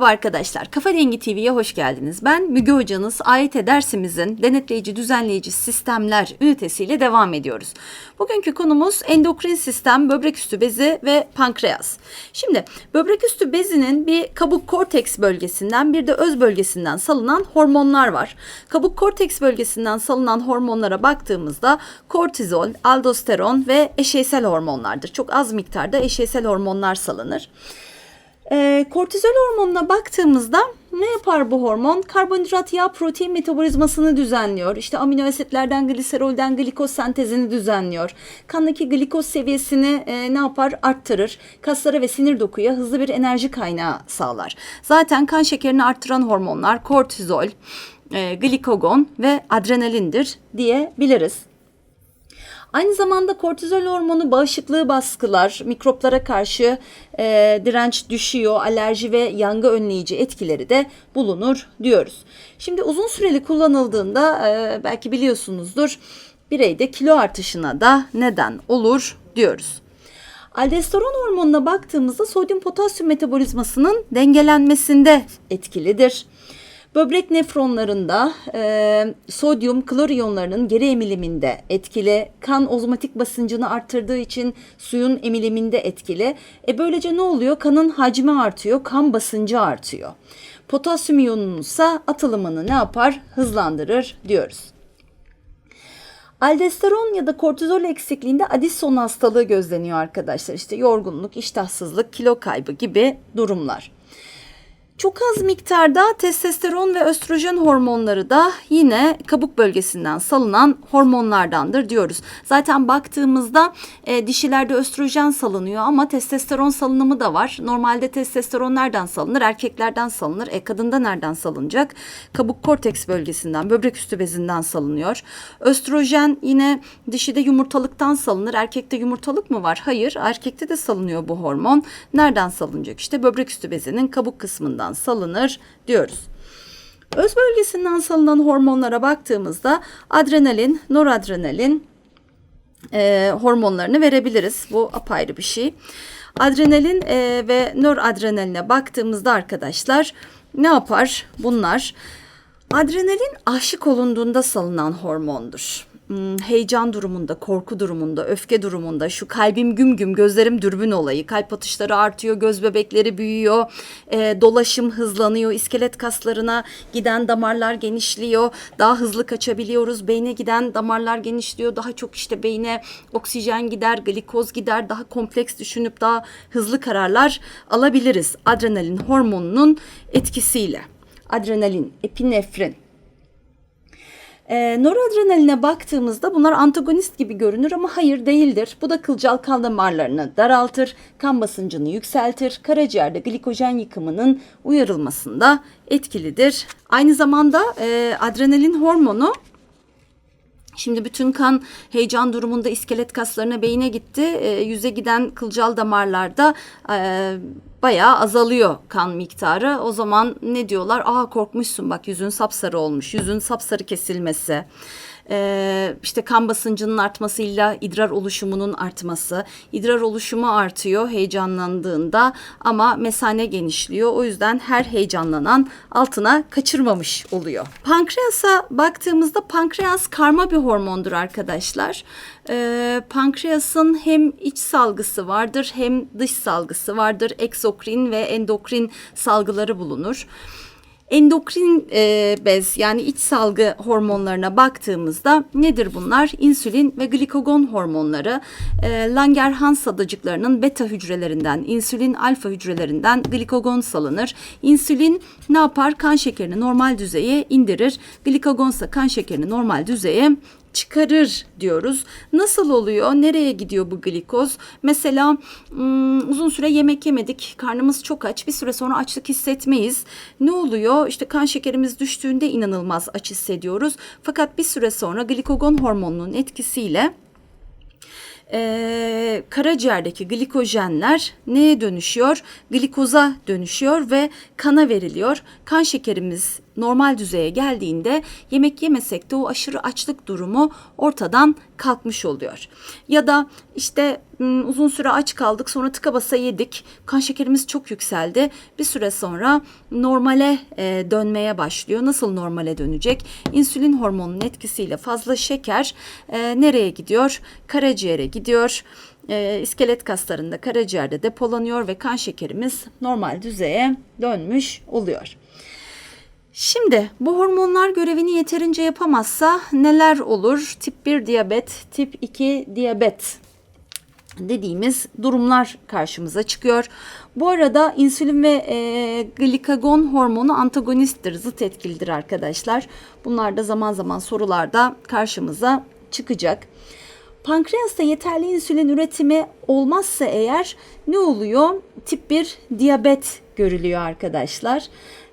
Merhaba arkadaşlar, Kafa Dengi TV'ye hoş geldiniz. Ben Müge Hocanız. AYT dersimizin denetleyici düzenleyici sistemler ünitesiyle devam ediyoruz. Bugünkü konumuz endokrin sistem, böbrek üstü bezi ve pankreas. Şimdi böbrek üstü bezinin bir kabuk korteks bölgesinden bir de öz bölgesinden salınan hormonlar var. Kabuk korteks bölgesinden salınan hormonlara baktığımızda kortizol, aldosteron ve eşeysel hormonlardır. Çok az miktarda eşeysel hormonlar salınır. E, kortizol hormonuna baktığımızda ne yapar bu hormon? Karbonhidrat, yağ, protein metabolizmasını düzenliyor. İşte amino asitlerden, gliserolden glikoz sentezini düzenliyor. Kandaki glikoz seviyesini e, ne yapar? Arttırır. Kaslara ve sinir dokuya hızlı bir enerji kaynağı sağlar. Zaten kan şekerini arttıran hormonlar kortizol, e, glikogon ve adrenalindir diyebiliriz. Aynı zamanda kortizol hormonu bağışıklığı baskılar, mikroplara karşı e, direnç düşüyor, alerji ve yangı önleyici etkileri de bulunur diyoruz. Şimdi uzun süreli kullanıldığında e, belki biliyorsunuzdur bireyde kilo artışına da neden olur diyoruz. Aldosteron hormonuna baktığımızda sodyum potasyum metabolizmasının dengelenmesinde etkilidir. Böbrek nefronlarında e, sodyum klor iyonlarının geri emiliminde etkili, kan ozmotik basıncını arttırdığı için suyun emiliminde etkili. E böylece ne oluyor? Kanın hacmi artıyor, kan basıncı artıyor. Potasyum iyonunun ise atılımını ne yapar? Hızlandırır diyoruz. Aldosteron ya da kortizol eksikliğinde Addison hastalığı gözleniyor arkadaşlar. İşte yorgunluk, iştahsızlık, kilo kaybı gibi durumlar. Çok az miktarda testosteron ve östrojen hormonları da yine kabuk bölgesinden salınan hormonlardandır diyoruz. Zaten baktığımızda e, dişilerde östrojen salınıyor ama testosteron salınımı da var. Normalde testosteron nereden salınır? Erkeklerden salınır. E kadında nereden salınacak? Kabuk korteks bölgesinden, böbrek üstü bezinden salınıyor. Östrojen yine dişide yumurtalıktan salınır. Erkekte yumurtalık mı var? Hayır. Erkekte de salınıyor bu hormon. Nereden salınacak? İşte böbrek üstü bezinin kabuk kısmından salınır diyoruz. Öz bölgesinden salınan hormonlara baktığımızda adrenalin, noradrenalin e, hormonlarını verebiliriz. Bu apayrı bir şey. Adrenalin e, ve noradrenaline baktığımızda arkadaşlar ne yapar bunlar? Adrenalin aşık olunduğunda salınan hormondur. Hmm, heyecan durumunda, korku durumunda, öfke durumunda, şu kalbim güm güm, gözlerim dürbün olayı, kalp atışları artıyor, göz bebekleri büyüyor, e, dolaşım hızlanıyor, iskelet kaslarına giden damarlar genişliyor, daha hızlı kaçabiliyoruz, beyne giden damarlar genişliyor, daha çok işte beyne oksijen gider, glikoz gider, daha kompleks düşünüp daha hızlı kararlar alabiliriz adrenalin hormonunun etkisiyle. Adrenalin, epinefrin, e, noradrenaline baktığımızda bunlar antagonist gibi görünür ama hayır değildir. Bu da kılcal kan damarlarını daraltır, kan basıncını yükseltir, karaciğerde glikojen yıkımının uyarılmasında etkilidir. Aynı zamanda e, adrenalin hormonu Şimdi bütün kan heyecan durumunda iskelet kaslarına beyine gitti. E, yüze giden kılcal damarlarda e, bayağı azalıyor kan miktarı. O zaman ne diyorlar? Aa korkmuşsun bak yüzün sapsarı olmuş. Yüzün sapsarı kesilmesi e, işte kan basıncının artmasıyla idrar oluşumunun artması. İdrar oluşumu artıyor heyecanlandığında ama mesane genişliyor. O yüzden her heyecanlanan altına kaçırmamış oluyor. Pankreasa baktığımızda pankreas karma bir hormondur arkadaşlar. E, pankreasın hem iç salgısı vardır hem dış salgısı vardır. Eksokrin ve endokrin salgıları bulunur. Endokrin e, bez yani iç salgı hormonlarına baktığımızda nedir bunlar? İnsülin ve glikogon hormonları. E, Langerhans adacıklarının beta hücrelerinden, insülin alfa hücrelerinden glikogon salınır. İnsülin ne yapar? Kan şekerini normal düzeye indirir. Glikogonsa kan şekerini normal düzeye çıkarır diyoruz. Nasıl oluyor? Nereye gidiyor bu glikoz? Mesela uzun süre yemek yemedik. Karnımız çok aç. Bir süre sonra açlık hissetmeyiz. Ne oluyor? İşte kan şekerimiz düştüğünde inanılmaz aç hissediyoruz. Fakat bir süre sonra glikogon hormonunun etkisiyle e, karaciğerdeki glikojenler neye dönüşüyor? Glikoza dönüşüyor ve kana veriliyor. Kan şekerimiz normal düzeye geldiğinde yemek yemesek de o aşırı açlık durumu ortadan kalkmış oluyor. Ya da işte uzun süre aç kaldık sonra tıka basa yedik kan şekerimiz çok yükseldi bir süre sonra normale e, dönmeye başlıyor. Nasıl normale dönecek? İnsülin hormonunun etkisiyle fazla şeker e, nereye gidiyor? Karaciğere gidiyor e, iskelet kaslarında karaciğerde depolanıyor ve kan şekerimiz normal düzeye dönmüş oluyor. Şimdi bu hormonlar görevini yeterince yapamazsa neler olur? Tip 1 diyabet, tip 2 diyabet dediğimiz durumlar karşımıza çıkıyor. Bu arada insülin ve e, glikagon hormonu antagonisttir, zıt etkilidir arkadaşlar. Bunlar da zaman zaman sorularda karşımıza çıkacak. Pankreasta yeterli insülin üretimi olmazsa eğer ne oluyor? Tip 1 diyabet görülüyor arkadaşlar.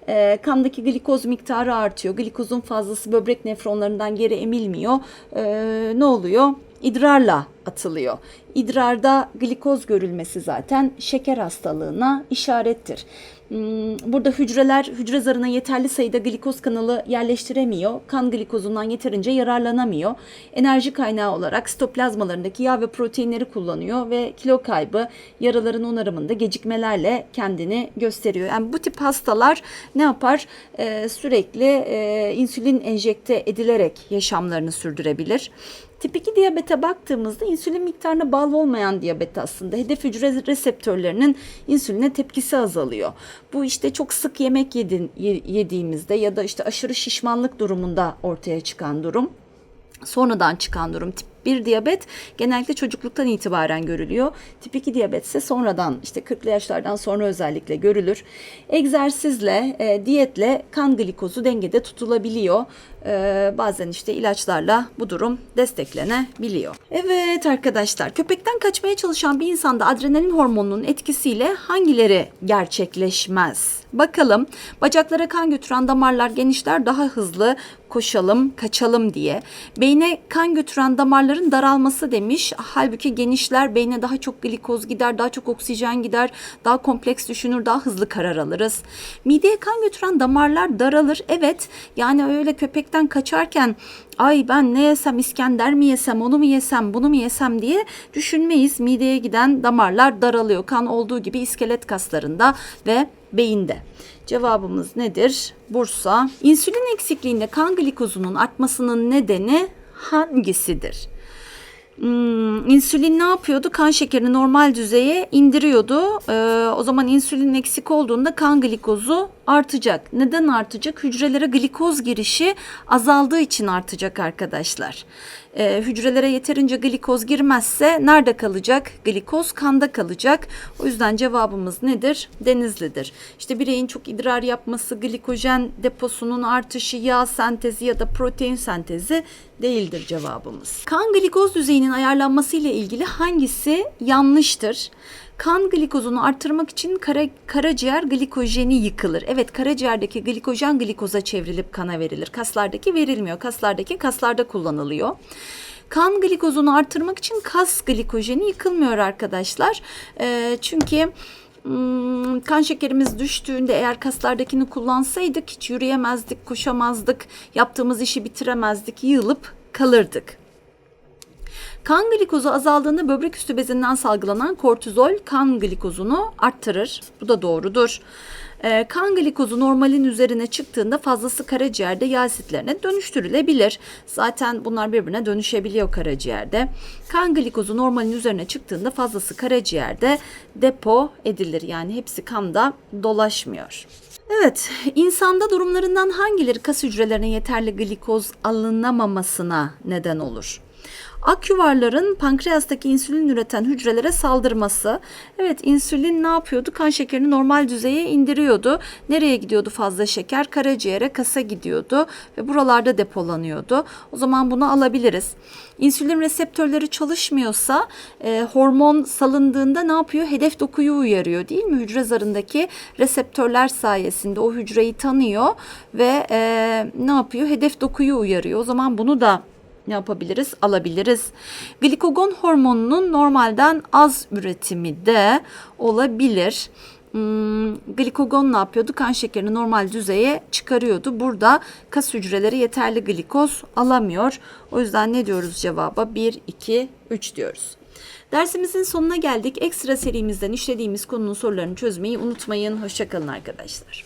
E, kandaki glikoz miktarı artıyor. Glikozun fazlası böbrek nefronlarından geri emilmiyor. E, ne oluyor? İdrarla atılıyor. İdrarda glikoz görülmesi zaten şeker hastalığına işarettir. Hmm, Burada hücreler hücre zarına yeterli sayıda glikoz kanalı yerleştiremiyor. Kan glikozundan yeterince yararlanamıyor. Enerji kaynağı olarak sitoplazmalarındaki yağ ve proteinleri kullanıyor ve kilo kaybı, yaraların onarımında gecikmelerle kendini gösteriyor. Yani bu tip hastalar ne yapar? Ee, sürekli e, insülin enjekte edilerek yaşamlarını sürdürebilir. Tip 2 diyabete baktığımızda insülin miktarına bağlı olmayan diyabet aslında. Hedef hücre reseptörlerinin insüline tepkisi azalıyor. Bu işte çok sık yemek yedin, ye- yediğimizde ya da işte aşırı şişmanlık durumunda ortaya çıkan durum. Sonradan çıkan durum tip 1 diyabet genellikle çocukluktan itibaren görülüyor. Tip 2 diyabet ise sonradan işte 40'lı yaşlardan sonra özellikle görülür. Egzersizle, e, diyetle kan glikozu dengede tutulabiliyor. E, bazen işte ilaçlarla bu durum desteklenebiliyor. Evet arkadaşlar köpekten kaçmaya çalışan bir insanda adrenalin hormonunun etkisiyle hangileri gerçekleşmez? Bakalım bacaklara kan götüren damarlar genişler daha hızlı koşalım, kaçalım diye. Beyne kan götüren damarların daralması demiş. Halbuki genişler beyne daha çok glikoz gider, daha çok oksijen gider, daha kompleks düşünür, daha hızlı karar alırız. Mideye kan götüren damarlar daralır. Evet yani öyle köpekten kaçarken ay ben ne yesem İskender mi yesem onu mu yesem bunu mu yesem diye düşünmeyiz. Mideye giden damarlar daralıyor. Kan olduğu gibi iskelet kaslarında ve beyinde. Cevabımız nedir? Bursa. İnsülin eksikliğinde kan glikozunun artmasının nedeni hangisidir? Hmm, insülin ne yapıyordu? Kan şekerini normal düzeye indiriyordu. Ee, o zaman insülin eksik olduğunda kan glikozu artacak. Neden artacak? Hücrelere glikoz girişi azaldığı için artacak arkadaşlar. Ee, hücrelere yeterince glikoz girmezse nerede kalacak? Glikoz kanda kalacak. O yüzden cevabımız nedir? Denizlidir. İşte bireyin çok idrar yapması, glikojen deposunun artışı, yağ sentezi ya da protein sentezi değildir cevabımız. Kan glikoz düzeyinin ayarlanması ile ilgili hangisi yanlıştır? Kan glikozunu artırmak için kara, karaciğer glikojeni yıkılır. Evet karaciğerdeki glikojen glikoza çevrilip kana verilir. Kaslardaki verilmiyor. Kaslardaki kaslarda kullanılıyor. Kan glikozunu artırmak için kas glikojeni yıkılmıyor arkadaşlar. Ee, çünkü Hmm, kan şekerimiz düştüğünde eğer kaslardakini kullansaydık hiç yürüyemezdik, koşamazdık, yaptığımız işi bitiremezdik, yığılıp kalırdık. Kan glikozu azaldığında böbrek üstü bezinden salgılanan kortizol kan glikozunu arttırır. Bu da doğrudur. Ee, kan glikozu normalin üzerine çıktığında fazlası karaciğerde yağ asitlerine dönüştürülebilir. Zaten bunlar birbirine dönüşebiliyor karaciğerde. Kan glikozu normalin üzerine çıktığında fazlası karaciğerde depo edilir. Yani hepsi kanda dolaşmıyor. Evet, insanda durumlarından hangileri kas hücrelerine yeterli glikoz alınamamasına neden olur? Ak yuvarların pankreastaki insülin üreten hücrelere saldırması. Evet insülin ne yapıyordu? Kan şekerini normal düzeye indiriyordu. Nereye gidiyordu fazla şeker? Karaciğere, kasa gidiyordu ve buralarda depolanıyordu. O zaman bunu alabiliriz. İnsülin reseptörleri çalışmıyorsa e, hormon salındığında ne yapıyor? Hedef dokuyu uyarıyor değil mi? Hücre zarındaki reseptörler sayesinde o hücreyi tanıyor ve e, ne yapıyor? Hedef dokuyu uyarıyor. O zaman bunu da ne yapabiliriz? Alabiliriz. Glikogon hormonunun normalden az üretimi de olabilir. Hmm, glikogon ne yapıyordu? Kan şekerini normal düzeye çıkarıyordu. Burada kas hücreleri yeterli glikoz alamıyor. O yüzden ne diyoruz cevaba? 1, 2, 3 diyoruz. Dersimizin sonuna geldik. Ekstra serimizden işlediğimiz konunun sorularını çözmeyi unutmayın. Hoşçakalın arkadaşlar.